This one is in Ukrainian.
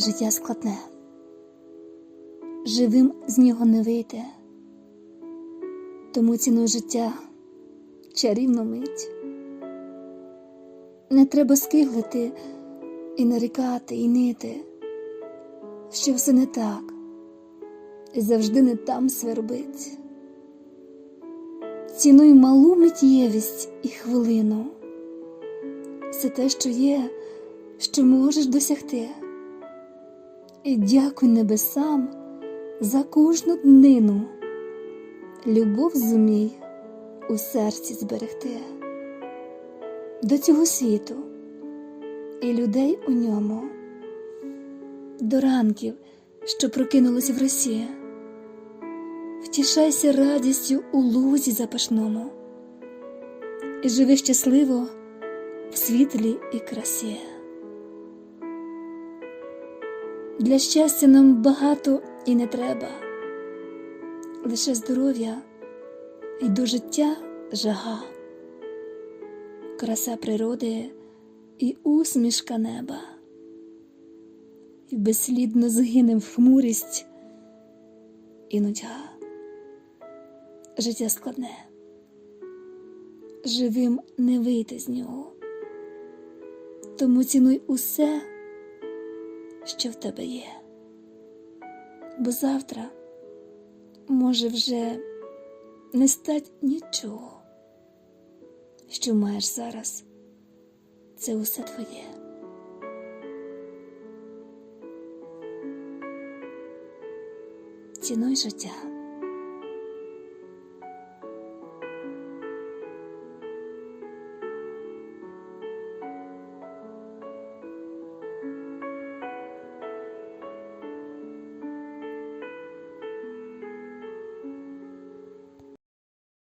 життя складне, живим з нього не вийти, тому цінуй життя чарівну мить. Не треба скиглити і нарікати, і нити, що все не так, і завжди не там свербить. Цінуй малу миттєвість і хвилину, все те, що є, що можеш досягти. І дякуй небесам за кожну днину, любов зумій у серці зберегти до цього світу і людей у ньому, до ранків, що прокинулись в росі. Втішайся радістю у лузі запашному і живи щасливо в світлі і красі. Для щастя нам багато і не треба, лише здоров'я і до життя жага, краса природи і усмішка неба, і безслідно згинем в хмурість і нудьга. Життя складне, живим не вийти з нього, тому цінуй усе, що в тебе є, бо завтра може вже не стать нічого, що маєш зараз, це усе твоє. Цінуй життя.